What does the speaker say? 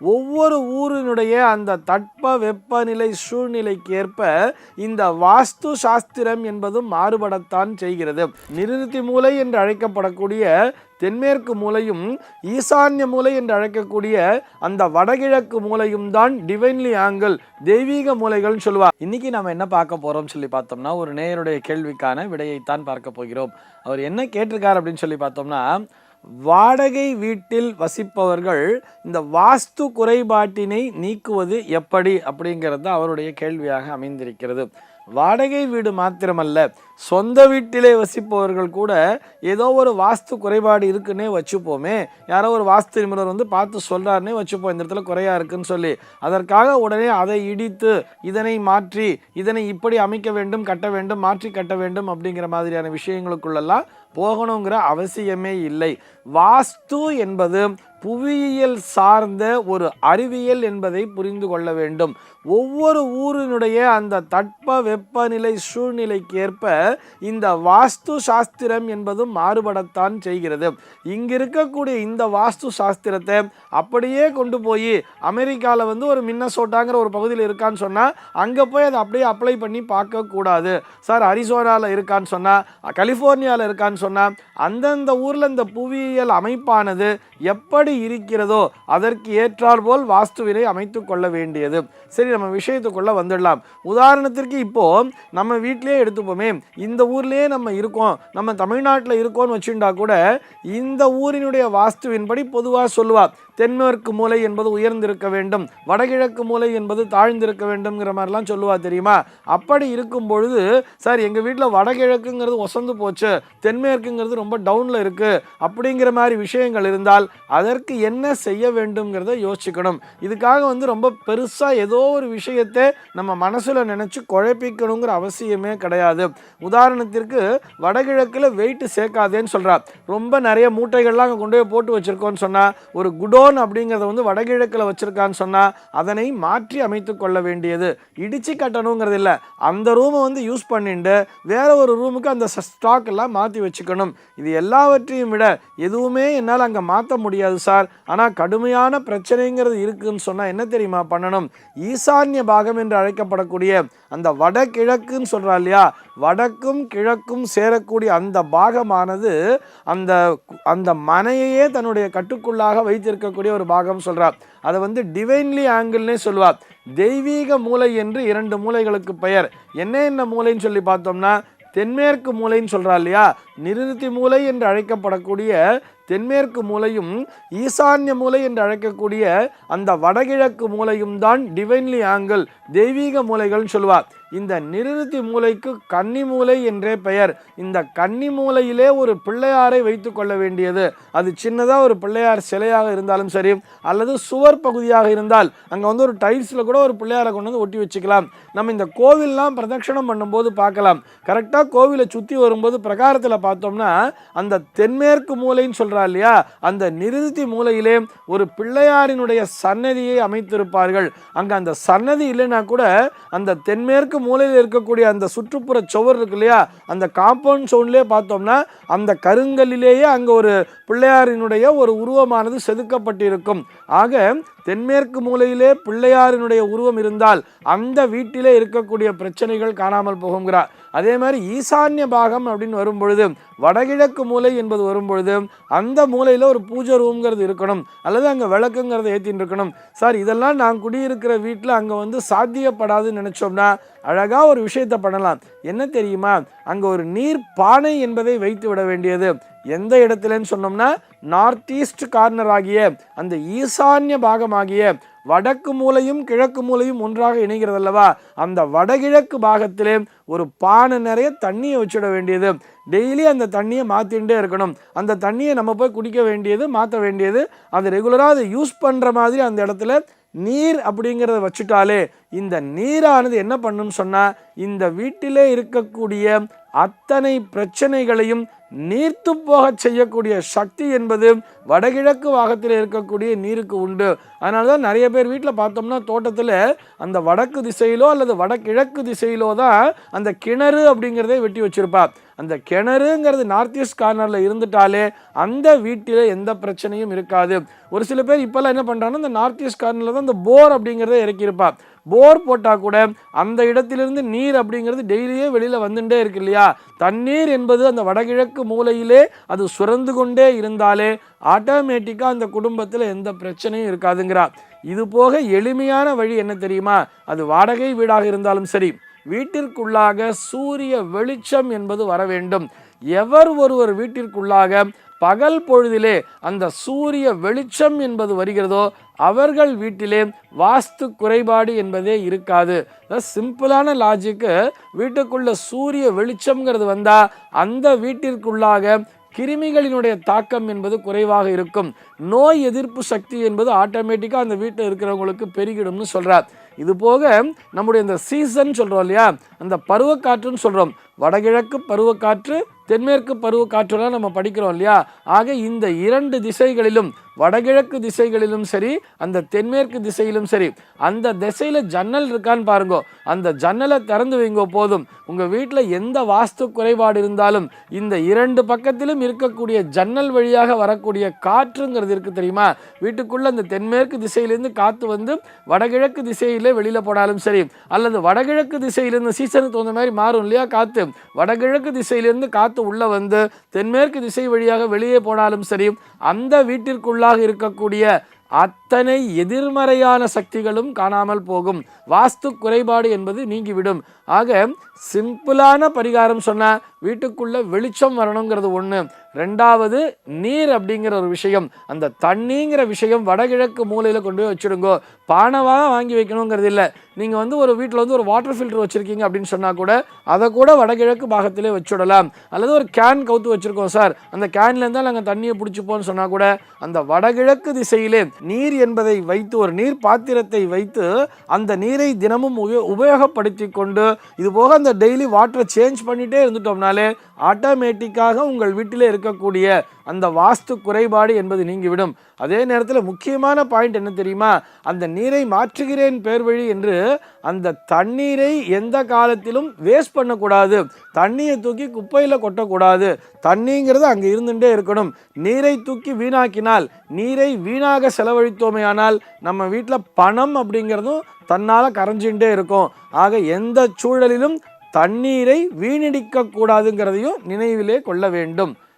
ஒவ்வொரு ஊரினுடைய அந்த தட்ப வெப்பநிலை சூழ்நிலைக்கு ஏற்ப இந்த வாஸ்து சாஸ்திரம் என்பதும் மாறுபடத்தான் செய்கிறது. நிருத்தி மூலை என்று அழைக்கப்படக்கூடிய தென்மேற்கு மூலையும் ஈசான்ய மூலை என்று அழைக்கக்கூடிய அந்த வடகிழக்கு மூலையும் தான் டிவைன்லி ஆங்கிள் தெய்வீக மூலைகள்னு சொல்லுவார் இன்னைக்கு நம்ம என்ன பார்க்க போறோம் சொல்லி பார்த்தோம்னா ஒரு நேயருடைய கேள்விக்கான விடையைத்தான் பார்க்க போகிறோம். அவர் என்ன கேட்டிருக்கார் அப்படின்னு சொல்லி பார்த்தோம்னா வாடகை வீட்டில் வசிப்பவர்கள் இந்த வாஸ்து குறைபாட்டினை நீக்குவது எப்படி அப்படிங்கிறது அவருடைய கேள்வியாக அமைந்திருக்கிறது. வாடகை வீடு மாத்திரமல்ல சொந்த வீட்டிலே வசிப்பவர்கள் கூட ஏதோ ஒரு வாஸ்து குறைபாடு இருக்குன்னே வச்சுப்போமே. யாரோ ஒரு வாஸ்து நிபுணர் வந்து பார்த்து சொல்கிறாருன்னே வச்சுப்போம். இந்த இடத்துல குறையா இருக்குன்னு சொல்லி. அதற்காக உடனே அதை இடித்து இதனை மாற்றி இதனை இப்படி அமைக்க வேண்டும் கட்ட வேண்டும் மாற்றி கட்ட வேண்டும் அப்படிங்கிற மாதிரியான விஷயங்களுக்குள்ளெல்லாம் போகணுங்கிற அவசியமே இல்லை. வாஸ்து என்பது புவியியல் சார்ந்த ஒரு அறிவியல் என்பதை புரிந்து கொள்ள வேண்டும். ஒவ்வொரு ஊரினுடைய அந்த தட்ப வெப்பநிலை சூழ்நிலைக்கேற்ப இந்த வாஸ்து சாஸ்திரம் என்பதும் மாறுபடத்தான் செய்கிறது. இங்க இருக்கக்கூடிய இந்த வாஸ்து சாஸ்திரத்தை அப்படியே கொண்டு போய் அமெரிக்காவில் வந்து ஒரு மின்னசோட்டாங்கிற ஒரு பகுதியில் இருக்கான்னு சொன்னால் அங்கே போய் அதை அப்படியே அப்ளை பண்ணி பார்க்கக்கூடாது. சார் அரிசோனாவில் இருக்கான்னு சொன்னால் கலிஃபோர்னியாவில் இருக்கான்னு சொன்னால் அந்தந்த ஊரில் இந்த புவியியல் அமைப்பானது எப்படி இருக்கிறதோ அதற்கு ஏற்றாற்போல் வாஸ்துவினை அமைத்து கொள்ள வேண்டியது. சரி நம்ம விஷயத்துக்குள்ள வந்துடலாம். உதாரணத்திற்கு இப்போ நம்ம வீட்டிலேயே எடுத்துப்போமே இந்த ஊர்லேயே நம்ம இருக்கோம் நம்ம தமிழ்நாட்டில் இருக்கோம்னு வச்சுட்டா கூட இந்த ஊரினுடைய வாஸ்துவின்படி பொதுவாக சொல்லுவார் தென்மேற்கு மூலை என்பது உயர்ந்திருக்க வேண்டும் வடகிழக்கு மூலை என்பது தாழ்ந்திருக்க வேண்டும்ங்கிற மாதிரிலாம் சொல்லுவா தெரியுமா? அப்படி இருக்கும் பொழுது சார் எங்கள் வீட்டில் வடகிழக்குங்கிறது ஒசந்து போச்சு தென்மேற்குங்கிறது ரொம்ப டவுனில் இருக்குது அப்படிங்கிற மாதிரி விஷயங்கள் இருந்தால் அதற்கு என்ன செய்ய வேண்டும்ங்கிறத யோசிக்கணும் இதுக்காக வந்து ரொம்ப பெருசாக ஏதோ ஒரு விஷயத்தை நம்ம மனசில் நினச்சி குழப்பிக்கணுங்கிற அவசியமே கிடையாது. உதாரணத்திற்கு வடகிழக்கில் வெயிட்டு சேர்க்காதேன்னு சொல்கிறா ரொம்ப நிறைய மூட்டைகள்லாம் அங்கே கொண்டு போய் போட்டு வச்சுருக்கோன்னு சொன்னால் ஒரு குடோ குடோன் அப்படிங்கிறத வந்து வடகிழக்கில் வச்சுருக்கான்னு சொன்னால் அதனை மாற்றி அமைத்து கொள்ள வேண்டியது. இடித்து கட்டணுங்கிறது இல்லை. அந்த ரூமை வந்து யூஸ் பண்ணிட்டு வேற ஒரு ரூமுக்கு அந்த ஸ்டாக் எல்லாம் மாற்றி வச்சுக்கணும். இது எல்லாவற்றையும் விட எதுவுமே என்னால் அங்கே மாற்ற முடியாது சார் ஆனால் கடுமையான பிரச்சனைங்கிறது இருக்குதுன்னு சொன்னால் என்ன தெரியுமா பண்ணணும்? ஈசான்ய பாகம் என்று அழைக்கப்படக்கூடிய அந்த வடகிழக்குன்னு சொல்கிறா இல்லையா? வடக்கும் கிழக்கும் சேரக்கூடிய அந்த பாகமானது அந்த அந்த மனையையே தன்னுடைய கட்டுக்குள்ளாக வைத்திருக்கக்கூடிய ஒரு பாகம் சொல்கிறார் அதை வந்து டிவைன்லி ஆங்கிள்னே சொல்லுவார் தெய்வீக மூலை என்று இரண்டு மூளைகளுக்கு பெயர். என்ன என்ன மூலைன்னு சொல்லி பார்த்தோம்னா தென்மேற்கு மூலைன்னு சொல்கிறா இல்லையா? நிருத்தி மூலை என்று அழைக்கப்படக்கூடிய தென்மேற்கு மூலையும் ஈசான்ய மூலை என்று அழைக்கக்கூடிய அந்த வடகிழக்கு மூலையும் தான் டிவைன்லி ஆங்கிள் தெய்வீக மூலைகள்னு சொல்லுவார். இந்த நிருத்தி மூலைக்கு கன்னி மூலை என்றே பெயர். இந்த கன்னி மூலையிலே ஒரு பிள்ளையாரை வைத்து கொள்ள வேண்டியது. அது சின்னதாக ஒரு பிள்ளையார் சிலையாக இருந்தாலும் சரி அல்லது சுவர் பகுதியாக இருந்தால் அங்கே வந்து ஒரு டைல்ஸில் கூட ஒரு பிள்ளையாரை கொண்டு வந்து ஒட்டி வச்சுக்கலாம். நம்ம இந்த கோவில்லாம் பிரதட்சணம் பண்ணும்போது பார்க்கலாம். கரெக்டாக கோவிலை சுற்றி வரும்போது பிரகாரத்தில் பார்த்தோம்னா அந்த தென்மேற்கு மூலைன்னு சொல்கிறா இல்லையா? அந்த நிறுத்தி மூலையிலே ஒரு பிள்ளையாரினுடைய சன்னதியை அமைத்திருப்பார்கள். அங்கே அந்த சன்னதி இல்லைன்னா கூட அந்த தென்மேற்கு மூலையில் இருக்கக்கூடிய அந்த சுற்றுப்புற சுவர் இருக்கு இல்லையா? அந்த காம்பவுண்ட் சவுண்ட்லேயே பார்த்தோம்னா அந்த கருங்கல்லிலேயே அங்கே ஒரு பிள்ளையாரினுடைய ஒரு உருவமானது செதுக்கப்பட்டிருக்கும். ஆக தென்மேற்கு மூலையிலே பிள்ளையாரினுடைய உருவம் இருந்தால் அந்த வீட்டிலே இருக்கக்கூடிய பிரச்சனைகள் காணாமல் போகுங்கிறார் அதே மாதிரி ஈசான்ய பாகம் அப்படின்னு வரும்பொழுது வடகிழக்கு மூலை என்பது வரும்பொழுது அந்த மூலையில் ஒரு பூஜை ரூம்ங்கிறது இருக்கணும் அல்லது அங்கே விளக்குங்கிறத ஏற்றின்னு இருக்கணும். சார் இதெல்லாம் நான் குடியிருக்கிற வீட்டில் அங்கே வந்து சாத்தியப்படாதுன்னு நினச்சோம்னா அழகாக ஒரு விஷயத்தை பண்ணலாம். என்ன தெரியுமா? அங்கே ஒரு நீர் பானை என்பதை வைத்து விட வேண்டியது. எந்த இடத்துலன்னு சொன்னோம்னா நார்த் ஈஸ்ட் கார்னர் ஆகிய அந்த ஈசான்ய பாகமாகிய வடக்கு மூலையும் கிழக்கு மூலையும் ஒன்றாக இணைகிறது அல்லவா அந்த வடகிழக்கு பாகத்திலே ஒரு பானை நிறைய தண்ணியை வச்சுட வேண்டியது. டெய்லி அந்த தண்ணியை மாற்றிகிட்டே இருக்கணும். அந்த தண்ணியை நம்ம போய் குடிக்க வேண்டியது மாற்ற வேண்டியது. அது ரெகுலராக அதை யூஸ் பண்ணுற மாதிரி அந்த இடத்துல நீர் அப்படிங்கிறத வச்சுட்டாலே இந்த நீரானது என்ன பண்ணுன்னு சொன்னால் இந்த வீட்டிலே இருக்கக்கூடிய அத்தனை பிரச்சனைகளையும் நீர்த்து போக செய்யக்கூடிய சக்தி என்பது வடகிழக்கு வாகத்தில் இருக்கக்கூடிய நீருக்கு உண்டு. அதனால தான் நிறைய பேர் வீட்டில் பார்த்தோம்னா தோட்டத்தில் அந்த வடக்கு திசையிலோ அல்லது வடகிழக்கு திசையிலோ தான் அந்த கிணறு அப்படிங்கிறதே வெட்டி வச்சிருப்பா. அந்த கிணறுங்கிறது நார்த் ஈஸ்ட் கார்னரில் இருந்துட்டாலே அந்த வீட்டில் எந்த பிரச்சனையும் இருக்காது. ஒரு சில பேர் இப்போல்லாம் என்ன பண்ணுறாங்கன்னா இந்த நார்த் ஈஸ்ட் கார்னரில் தான் இந்த போர் அப்படிங்கிறத இறக்கியிருப்பா. போர் போட்டால் கூட அந்த இடத்திலிருந்து நீர் அப்படிங்கிறது டெய்லியே வெளியில் வந்துட்டே இருக்கு இல்லையா? தண்ணீர் என்பது அந்த வடகிழக்கு மூலையிலே அது சுரந்து கொண்டே இருந்தாலே ஆட்டோமேட்டிக்காக அந்த குடும்பத்தில் எந்த பிரச்சனையும் இருக்காதுங்கிறா. இது போக எளிமையான வழி என்ன தெரியுமா? அது வாடகை வீடாக இருந்தாலும் சரி. வீட்டிற்குள்ளாக சூரிய வெளிச்சம் என்பது வர வேண்டும். எவர் ஒருவர் வீட்டிற்குள்ளாக பகல் பொழுதிலே அந்த சூரிய வெளிச்சம் என்பது வருகிறதோ அவர்கள் வீட்டிலே வாஸ்து குறைபாடு என்பதே இருக்காது. சிம்பிளான லாஜிக்கு வீட்டுக்குள்ள சூரிய வெளிச்சம்ங்கிறது வந்தால் அந்த வீட்டிற்குள்ளாக கிருமிகளினுடைய தாக்கம் என்பது குறைவாக இருக்கும். நோய் எதிர்ப்பு சக்தி என்பது ஆட்டோமேட்டிக்காக அந்த வீட்டில் இருக்கிறவங்களுக்கு பெருகிடும்னு சொல்கிறார் இது போக நம்முடைய இந்த சீசன் சொல்கிறோம் இல்லையா? அந்த பருவக்காற்றுன்னு சொல்கிறோம் வடகிழக்கு பருவக்காற்று தென்மேற்கு பருவக்காற்றுலாம் நம்ம படிக்கிறோம் இல்லையா? ஆக இந்த இரண்டு திசைகளிலும் வடகிழக்கு திசைகளிலும் சரி அந்த தென்மேற்கு திசையிலும் சரி அந்த திசையில் ஜன்னல் இருக்கான்னு பாருங்க. அந்த ஜன்னலை திறந்து வைங்க போதும். உங்கள் வீட்டில் எந்த வாஸ்து குறைபாடு இருந்தாலும் இந்த இரண்டு பக்கத்திலும் இருக்கக்கூடிய ஜன்னல் வழியாக வரக்கூடிய காற்றுங்கிறது இருக்குது தெரியுமா? வீட்டுக்குள்ளே அந்த தென்மேற்கு திசையிலேருந்து காற்று வந்து வடகிழக்கு திசையிலே வெளியில் போனாலும் சரி அல்லது வடகிழக்கு திசையிலேருந்து சீசனுக்கு தகுந்த மாதிரி மாறும் இல்லையா காற்று வடகிழக்கு திசையிலிருந்து காற்று உள்ளே வந்து தென்மேற்கு திசை வழியாக வெளியே போனாலும் சரி அந்த வீட்டிற்குள்ளாக இருக்கக்கூடிய அத்தனை எதிர்மறையான சக்திகளும் காணாமல் போகும். வாஸ்து குறைபாடு என்பது நீங்கிவிடும். ஆக சிம்பிளான பரிகாரம் சொன்னால் வீட்டுக்குள்ள வெளிச்சம் வரணுங்கிறது ஒன்று ரெண்டாவது நீர் அப்படிங்கிற ஒரு விஷயம் அந்த தண்ணிங்கிற விஷயம் வடகிழக்கு மூலையில் கொண்டு போய் வச்சுடுங்கோ. பானவாக வாங்கி வைக்கணுங்கிறது இல்லை. நீங்கள் வந்து ஒரு வீட்டில் வந்து ஒரு வாட்டர் ஃபில்டர் வச்சுருக்கீங்க அப்படின்னு சொன்னால் கூட அதை கூட வடகிழக்கு பாகத்திலே வச்சுடலாம். அல்லது ஒரு கேன் கவுத்து வச்சுருக்கோம் சார். அந்த கேன்லேருந்து நாங்கள் தண்ணியை பிடிச்சிப்போம்னு சொன்னால் கூட அந்த வடகிழக்கு திசையிலே நீர் என்பதை வைத்து ஒரு நீர் பாத்திரத்தை வைத்து அந்த நீரை தினமும் உபயோ உபயோகப்படுத்தி கொண்டு இது போக அந்த டெய்லி வாட்டரை சேஞ்ச் பண்ணிகிட்டே இருந்துட்டோம்னாலே ஆட்டோமேட்டிக்காக உங்கள் வீட்டிலே இருக்க இருக்கக்கூடிய அந்த வாஸ்து குறைபாடு என்பது நீங்கிவிடும். அதே நேரத்தில் முக்கியமான பாயிண்ட் என்ன தெரியுமா? அந்த நீரை மாற்றுகிறேன் பேர் வழி என்று அந்த தண்ணீரை எந்த காலத்திலும் வேஸ்ட் பண்ணக்கூடாது. தண்ணியை தூக்கி குப்பையில் கொட்டக்கூடாது. தண்ணிங்கிறது அங்கே இருந்துகிட்டே இருக்கணும். நீரை தூக்கி வீணாக்கினால் நீரை வீணாக செலவழித்தோமே ஆனால் நம்ம வீட்டில் பணம் அப்படிங்கிறதும் தன்னால் கரைஞ்சுட்டே இருக்கும். ஆக எந்த சூழலிலும் தண்ணீரை வீணடிக்க கூடாதுங்கிறதையும் நினைவிலே கொள்ள வேண்டும்.